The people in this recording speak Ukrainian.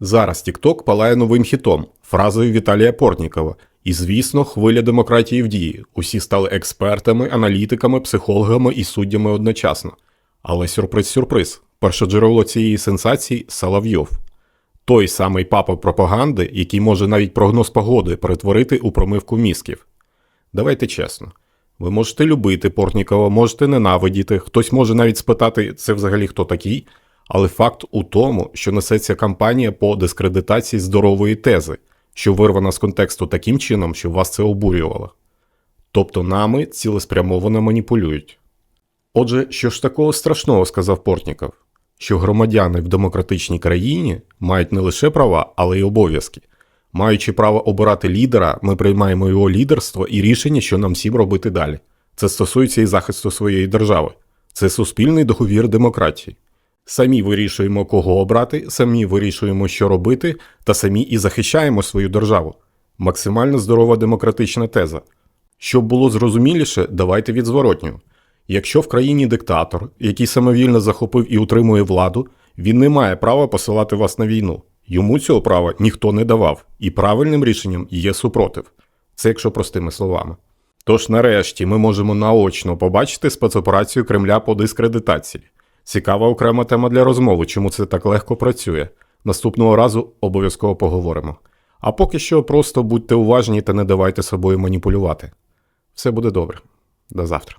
Зараз TikTok палає новим хітом, фразою Віталія Портнікова. І, звісно, хвиля демократії в дії. Усі стали експертами, аналітиками, психологами і суддями одночасно. Але сюрприз-сюрприз. Перше джерело цієї сенсації Соловйов. Той самий папа пропаганди, який може навіть прогноз погоди перетворити у промивку мізків. Давайте чесно. Ви можете любити Портнікова, можете ненавидіти, хтось може навіть спитати, це взагалі хто такий, але факт у тому, що несеться кампанія по дискредитації здорової тези, що вирвана з контексту таким чином, що вас це обурювало. Тобто нами цілеспрямовано маніпулюють. Отже, що ж такого страшного сказав Портніков? Що громадяни в демократичній країні мають не лише права, але й обов'язки. Маючи право обирати лідера, ми приймаємо його лідерство і рішення, що нам всім робити далі. Це стосується і захисту своєї держави. Це суспільний договір демократії. Самі вирішуємо, кого обрати, самі вирішуємо, що робити, та самі і захищаємо свою державу. Максимально здорова демократична теза. Щоб було зрозуміліше, давайте від зворотнього. Якщо в країні диктатор, який самовільно захопив і утримує владу, він не має права посилати вас на війну. Йому цього права ніхто не давав, і правильним рішенням є супротив. Це якщо простими словами. Тож нарешті ми можемо наочно побачити спецоперацію Кремля по дискредитації. Цікава окрема тема для розмови, чому це так легко працює. Наступного разу обов'язково поговоримо. А поки що просто будьте уважні та не давайте собою маніпулювати. Все буде добре. До завтра.